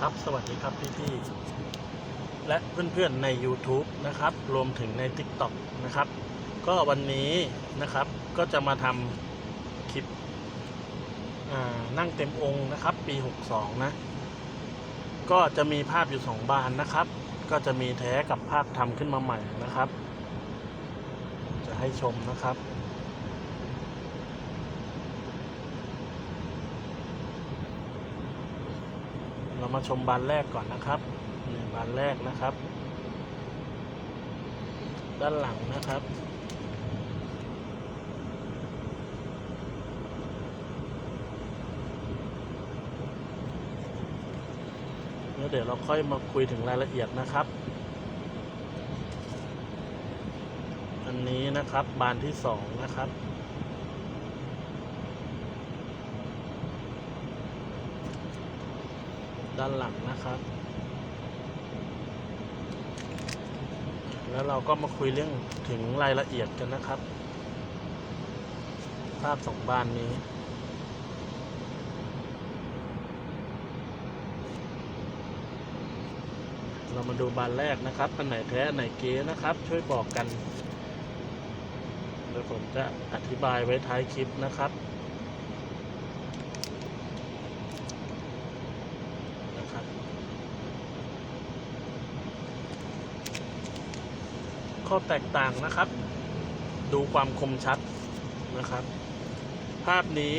ครับ สวัสดีครับพี่ๆและเพื่อนๆใน YouTube นะครับ รวมถึงใน TikTok นะครับ ก็วันนี้นะครับก็จะมาทำคลิปนั่งเต็มองค์นะครับ ปี 62 นะ ก็จะมีภาพอยู่ 2 บานนะครับ ก็จะมีแท้กับภาพทำขึ้นมาใหม่นะครับ จะให้ชมนะครับ เรามาชมบานแรกก่อนนะครับนี่บานแรกนะครับ ด้านหลังนะครับ แล้วเดี๋ยวเราค่อยมาคุยถึงรายละเอียดนะครับ อันนี้นะครับบานที่สองนะครับ ด้านหลังนะครับ แล้วเราก็มาคุยเรื่องถึงรายละเอียดกันนะครับ ภาพสองบ้านนี้เรามาดูบานแรกนะครับ อันไหนแท้ อันไหนเก๊นะครับ ช่วยบอกกัน เดี๋ยวผมจะอธิบายไว้ท้ายคลิปนะครับ ข้อแตกต่างนะครับ ดูความคมชัดนะครับ ภาพนี้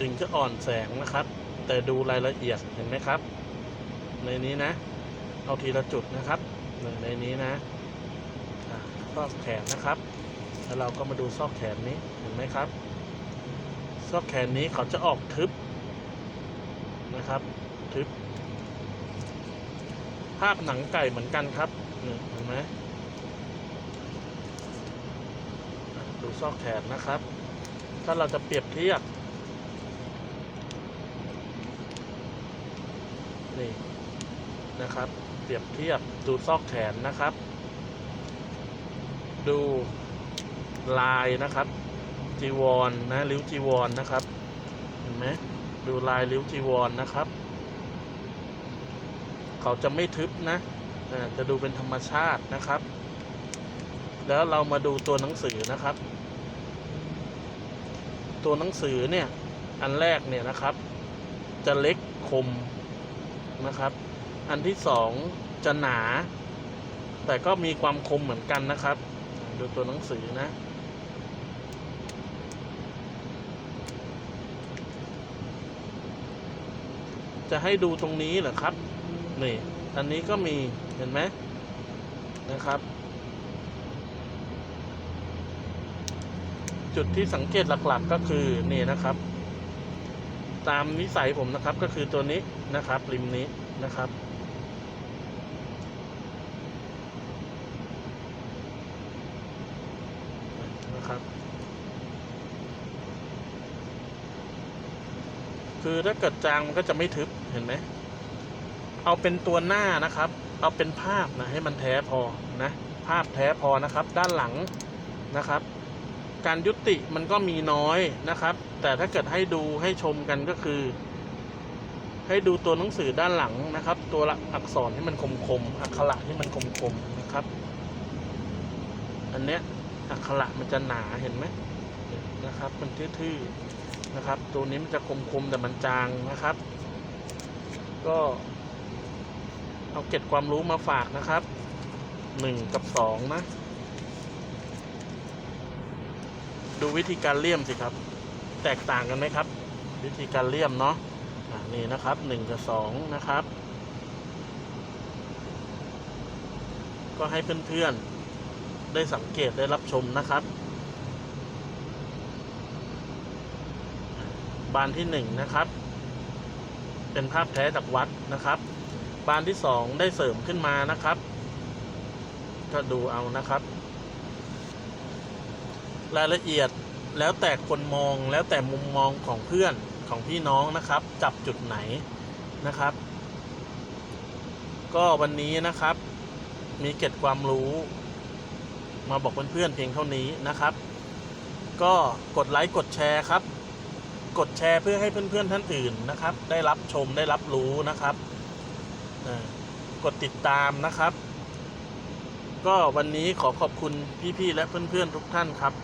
ถึงจะอ่อนแสงนะครับ แต่ดูรายละเอียดเห็นไหมครับ ในนี้นะ เอาทีละจุดนะครับในนี้นะซอกแขนนะครับ แล้วเราก็มาดูซอกแขนนี้เห็นไหมครับ ซอกแขนนี้เขาจะออกทึบนะครับ ทึบ ภาพหนังไก่เหมือนกันครับเห็นไหมอะดู ซอกแขนนะครับ ถ้าเราจะเปรียบเทียบนี่นะครับ เปรียบเทียบดูซอกแขนนะครับ ดูลายนะครับ จีวรนนะริ้วจีวรนนะครับเห็นไหมดูลายริ้วจีวรนนะครับ เขาจะไม่ทึบนะจะดูเป็นธรรมชาตินะครับ แล้วเรามาดูตัวหนังสือนะครับ ตัวหนังสือเนี่ยอันแรกเนี่ยนะครับ จะเล็กคมนะครับ อันที่สองจะหนา แต่ก็มีความคมเหมือนกันนะครับ ดูตัวหนังสือนะจะให้ดูตรงนี้เหรอครับ นี่ อันนี้ก็มี เห็นไหมนะครับ จุดที่สังเกตหลักๆ ก็คือนี่นะครับ ตามนิสัยผมนะครับก็คือตัวนี้นะครับ ริมนี้นะครับ นะครับ คือถ้าเกิดจางมันก็จะไม่ทึบเห็นไหมเอาเป็นตัวหน้านะครับ เอาเป็นภาพนะให้มันแท้พอนะ ภาพแท้พอนะครับ ด้านหลังนะครับ การยุติมันก็มีน้อยนะครับ แต่ถ้าเกิดให้ดูให้ชมกันก็คือ ให้ดูตัวหนังสือด้านหลังนะครับ ตัวอักษรที่มันคมคมๆอักขระที่มันคมคมๆนะครับ อันเนี้ยอักขระมันจะหนาเห็นไหมนะครับ มันทื่อๆนะครับ ตัวนี้มันจะคมๆแต่มันจางนะครับ ก็เอาเก็บความรู้มาฝากนะครับหนึ่งกับสองนะ ดูวิธีการเลี่ยมสิครับ แตกต่างกันไหมครับ วิธีการเลี่ยมเนาะนี่นะครับหนึ่งกับสองนะครับ ก็ให้เพื่อนๆได้สังเกตได้รับชมนะครับ บานที่หนึ่งนะครับ เป็นภาพแท้จากวัดนะครับ บานที่สองได้เสริมขึ้นมานะครับ ก็ดูเอานะครับ รายละเอียดแล้วแต่คนมองแล้วแต่มุมมองของเพื่อนของพี่น้องนะครับ จับจุดไหนนะครับ ก็วันนี้นะครับ มีเก็ดความรู้ มาบอกเพื่อนๆเพียงเท่านี้นะครับ ก็กดไลค์กดแชร์ครับ กดแชร์เพื่อให้เพื่อนๆท่านอื่นนะครับ ได้รับชมได้รับรู้นะครับกดติดตามนะครับ ก็วันนี้ขอขอบคุณพี่ๆและเพื่อนๆทุกท่านครับ